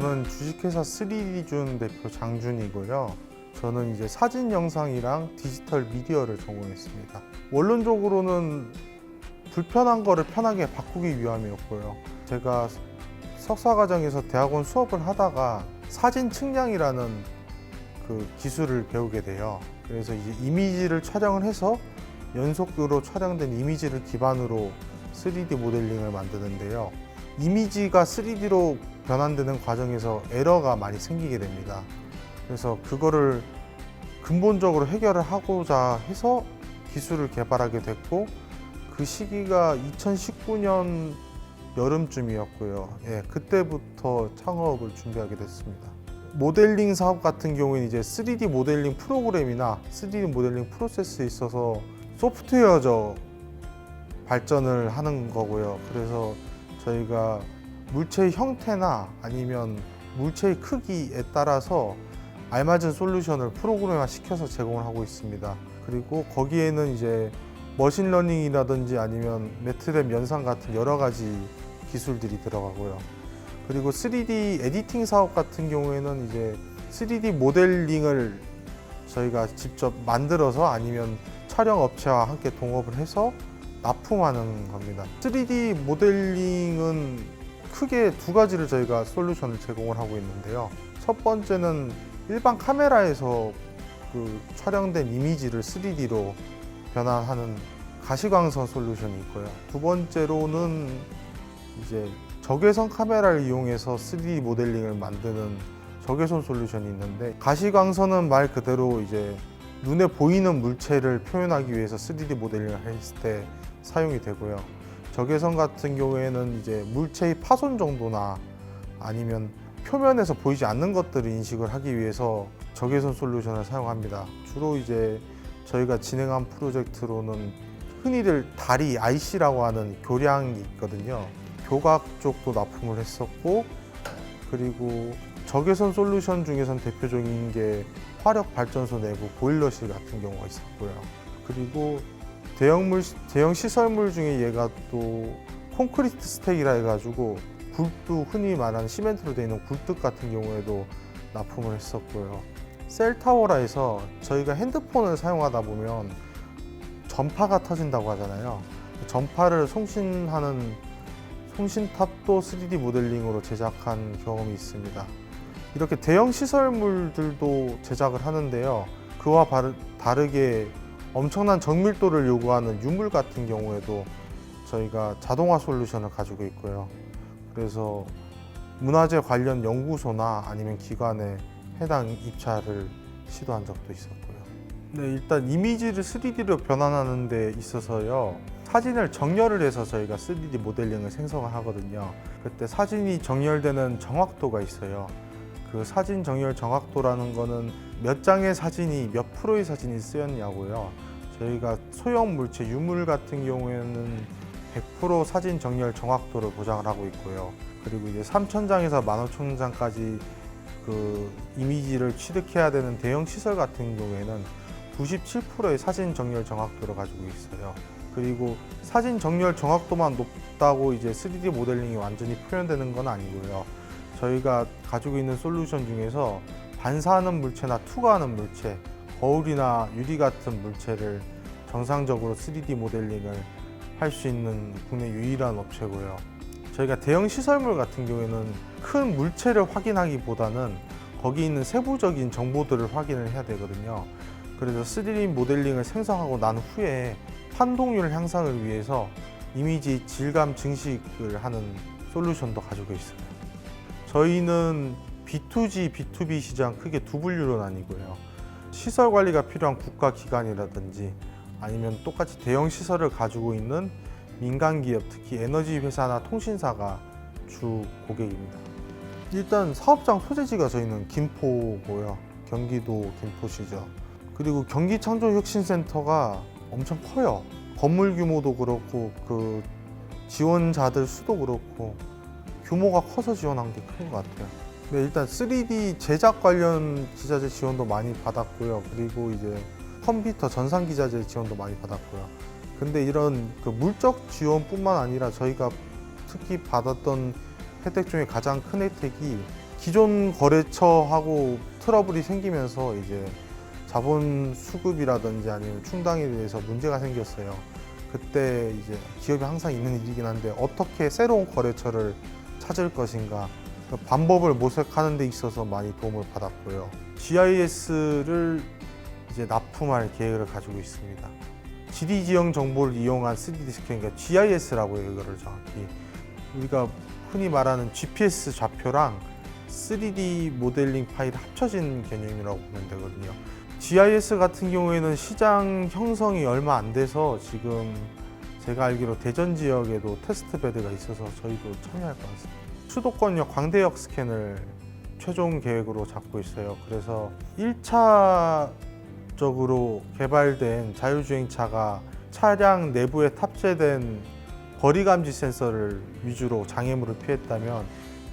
저는 주식회사 3D준 대표 장준이고요. 저는 이제 사진 영상이랑 디지털 미디어를 전공했습니다. 원론적으로는 불편한 거를 편하게 바꾸기 위함이었고요. 제가 석사 과정에서 대학원 수업을 하다가 사진 측량이라는 그 기술을 배우게 돼요. 그래서 이제 이미지를 촬영을 해서 연속으로 촬영된 이미지를 기반으로 3D 모델링을 만드는데요. 이미지가 3D로 변환되는 과정에서 에러가 많이 생기게 됩니다. 그래서 그거를 근본적으로 해결을 하고자 해서 기술을 개발하게 됐고 그 시기가 2019년 여름쯤이었고요. 예, 그때부터 창업을 준비하게 됐습니다. 모델링 사업 같은 경우에는 이제 3D 모델링 프로그램이나 3D 모델링 프로세스에 있어서 소프트웨어적 발전을 하는 거고요. 그래서 저희가 물체의 형태나 아니면 물체의 크기에 따라서 알맞은 솔루션을 프로그램화 시켜서 제공을 하고 있습니다. 그리고 거기에는 이제 머신러닝이라든지 아니면 매트랩 연산 같은 여러 가지 기술들이 들어가고요. 그리고 3D 에디팅 사업 같은 경우에는 이제 3D 모델링을 저희가 직접 만들어서 아니면 촬영 업체와 함께 동업을 해서 납품하는 겁니다. 3D 모델링은 크게 두 가지를 저희가 솔루션을 제공을 하고 있는데요. 첫 번째는 일반 카메라에서 그 촬영된 이미지를 3D로 변환하는 가시광선 솔루션이 있고요. 두 번째로는 이제 적외선 카메라를 이용해서 3D 모델링을 만드는 적외선 솔루션이 있는데 가시광선은 말 그대로 이제 눈에 보이는 물체를 표현하기 위해서 3D 모델링을 했을 때 사용이 되고요. 적외선 같은 경우에는 이제 물체의 파손 정도나 아니면 표면에서 보이지 않는 것들을 인식을 하기 위해서 적외선 솔루션을 사용합니다. 주로 이제 저희가 진행한 프로젝트로는 흔히들 다리 IC라고 하는 교량이 있거든요. 교각 쪽도 납품을 했었고 그리고 적외선 솔루션 중에선 대표적인 게 화력 발전소 내부 보일러실 같은 경우가 있었고요. 그리고 대형물 대형 시설물 중에 얘가 또 콘크리트 스택이라 해가지고 굴뚝 흔히 말하는 시멘트로 되어 있는 굴뚝 같은 경우에도 납품을 했었고요. 셀타워라 해서 저희가 핸드폰을 사용하다 보면 전파가 터진다고 하잖아요. 전파를 송신하는 송신탑도 3D 모델링으로 제작한 경험이 있습니다. 이렇게 대형 시설물들도 제작을 하는데요. 그와 다르게 엄청난 정밀도를 요구하는 유물 같은 경우에도 저희가 자동화 솔루션을 가지고 있고요. 그래서 문화재 관련 연구소나 아니면 기관에 해당 입찰을 시도한 적도 있었고요. 네, 일단 이미지를 3D로 변환하는 데 있어서요. 사진을 정렬을 해서 저희가 3D 모델링을 생성을 하거든요. 그때 사진이 정렬되는 정확도가 있어요. 그 사진 정렬 정확도라는 거는 몇 장의 사진이 몇 프로의 사진이 쓰였냐고요. 저희가 소형 물체 유물 같은 경우에는 100% 사진 정렬 정확도를 보장을 하고 있고요. 그리고 이제 3,000장에서 15,000장까지 그 이미지를 취득해야 되는 대형 시설 같은 경우에는 97%의 사진 정렬 정확도를 가지고 있어요. 그리고 사진 정렬 정확도만 높다고 이제 3D 모델링이 완전히 표현되는 건 아니고요. 저희가 가지고 있는 솔루션 중에서 반사하는 물체나 투과하는 물체, 거울이나 유리 같은 물체를 정상적으로 3D 모델링을 할 수 있는 국내 유일한 업체고요. 저희가 대형 시설물 같은 경우에는 큰 물체를 확인하기보다는 거기 있는 세부적인 정보들을 확인을 해야 되거든요. 그래서 3D 모델링을 생성하고 난 후에 판독률 향상을 위해서 이미지 질감 증식을 하는 솔루션도 가지고 있어요. 저희는 B2G, B2B 시장 크게 두 분류로 나뉘고요. 시설 관리가 필요한 국가 기관이라든지 아니면 똑같이 대형 시설을 가지고 있는 민간 기업, 특히 에너지 회사나 통신사가 주 고객입니다. 일단 사업장 소재지가 저희는 김포고요. 경기도 김포시죠. 그리고 경기 창조혁신센터가 엄청 커요. 건물 규모도 그렇고 그 지원자들 수도 그렇고 규모가 커서 지원한 게 큰 것 같아요. 네, 일단 3D 제작 관련 기자재 지원도 많이 받았고요. 그리고 이제 컴퓨터 전산 기자재 지원도 많이 받았고요. 근데 이런 그 물적 지원뿐만 아니라 저희가 특히 받았던 혜택 중에 가장 큰 혜택이 기존 거래처하고 트러블이 생기면서 이제 자본 수급이라든지 아니면 충당에 대해서 문제가 생겼어요. 그때 이제 기업이 항상 있는 일이긴 한데 어떻게 새로운 거래처를 찾을 것인가 그 방법을 모색하는 데 있어서 많이 도움을 받았고요. GIS를 이제 납품할 계획을 가지고 있습니다. 지리 지형 정보를 이용한 3D 스캔, 그러니까 GIS라고 해요, 이거를 정확히. 우리가 흔히 말하는 GPS 좌표랑 3D 모델링 파일이 합쳐진 개념이라고 보면 되거든요. GIS 같은 경우에는 시장 형성이 얼마 안 돼서 지금 제가 알기로 대전 지역에도 테스트 베드가 있어서 저희도 참여할 것 같습니다. 수도권역 광대역 스캔을 최종 계획으로 잡고 있어요. 그래서 1차적으로 개발된 자율주행차가 차량 내부에 탑재된 거리 감지 센서를 위주로 장애물을 피했다면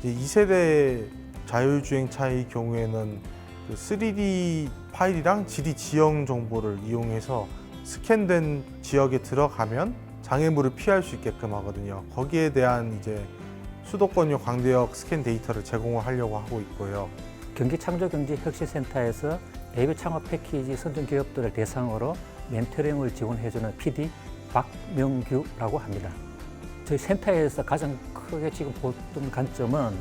이제 2세대 자율주행차의 경우에는 그 3D 파일이랑 지리 지형 정보를 이용해서 스캔된 지역에 들어가면 장애물을 피할 수 있게끔 하거든요. 거기에 대한 이제 수도권역 광대역 스캔 데이터를 제공을 하려고 하고 있고요. 경기 창조 경제 혁신센터에서 AV 창업 패키지 선정 기업들을 대상으로 멘토링을 지원해주는 PD 박명규라고 합니다. 저희 센터에서 가장 크게 지금 보던 관점은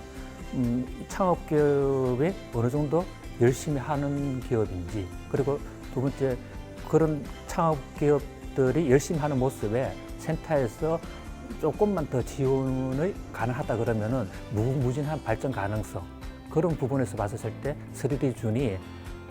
음, 이 창업 기업이 어느 정도 열심히 하는 기업인지 그리고 두 번째 그런 창업 기업들이 열심히 하는 모습에 센터에서 조금만 더 지원이 가능하다 그러면은 무궁무진한 발전 가능성 그런 부분에서 봤을 때 3D 준이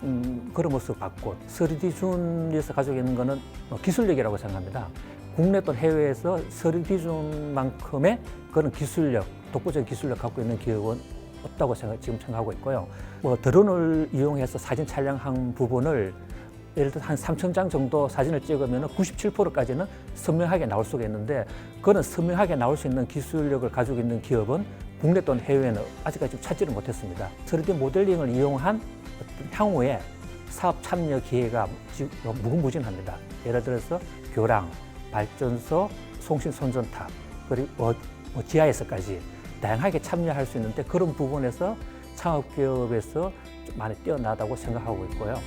음, 그런 모습을 봤고 3D 준에서 가지고 있는 거는 어, 기술력이라고 생각합니다. 국내 또 해외에서 3D 준만큼의 그런 기술력, 독보적인 기술력 갖고 있는 기업은 없다고 생각, 지금 생각하고 있고요. 뭐 드론을 이용해서 사진 촬영한 부분을 예를 들어 한 3천 장 정도 사진을 찍으면 97%까지는 선명하게 나올 수가 있는데 그런 선명하게 나올 수 있는 기술력을 가지고 있는 기업은 국내 또는 해외에는 아직까지 찾지를 못했습니다. 3D 모델링을 이용한 향후에 사업 참여 기회가 무궁무진합니다. 예를 들어서 교랑, 발전소, 송신 선전탑, 그리고 뭐, 뭐 GIS까지 다양하게 참여할 수 있는데 그런 부분에서 창업기업에서 좀 많이 뛰어나다고 생각하고 있고요.